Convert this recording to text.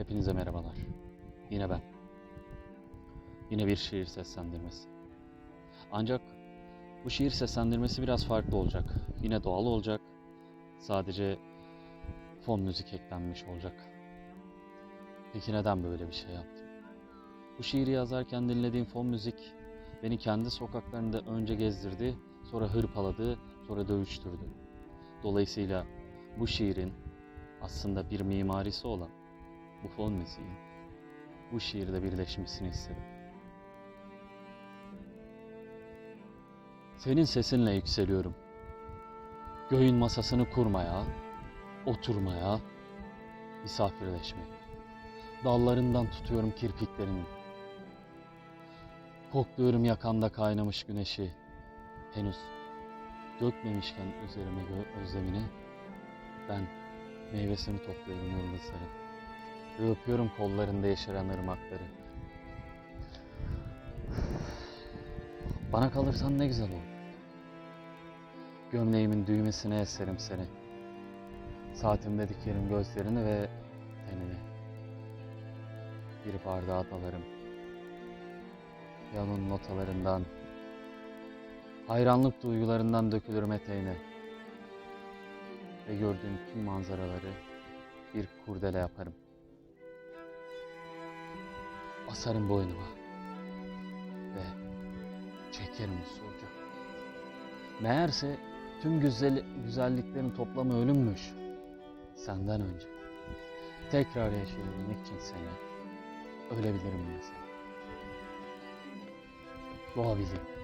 Hepinize merhabalar. Yine ben. Yine bir şiir seslendirmesi. Ancak bu şiir seslendirmesi biraz farklı olacak. Yine doğal olacak. Sadece fon müzik eklenmiş olacak. Peki neden böyle bir şey yaptım? Bu şiiri yazarken dinlediğim fon müzik beni kendi sokaklarında önce gezdirdi, sonra hırpaladı, sonra dövüştürdü. Dolayısıyla bu şiirin aslında bir mimarisi olan bu fon müziğin bu şiirde birleşmesini istedim. Senin sesinle yükseliyorum. Göğün masasını kurmaya, oturmaya, misafirleşmeye. Dallarından tutuyorum kirpiklerini. Kokluyorum yakanda kaynamış güneşi. Henüz dökmemişken üzerime özlemini ben meyvesini topluyorum yıldızların. Ve öpüyorum kollarında yeşeren ırmakları. Bana kalırsan ne güzel olur. Gömleğimin düğmesine eserim seni. Saatimde dikerim gözlerini ve tenini. Bir bardağa dalarım. Yanın notalarından, hayranlık duygularından dökülürüm eteğine. Ve gördüğüm tüm manzaraları bir kurdele yaparım. Asarım boynuma ve çekerim usulca. Meğerse tüm güzel, güzelliklerin toplamı ölümmüş. Senden önce. Tekrar yaşayabilmek için seni ölebilirim mesela. Doğabilirim.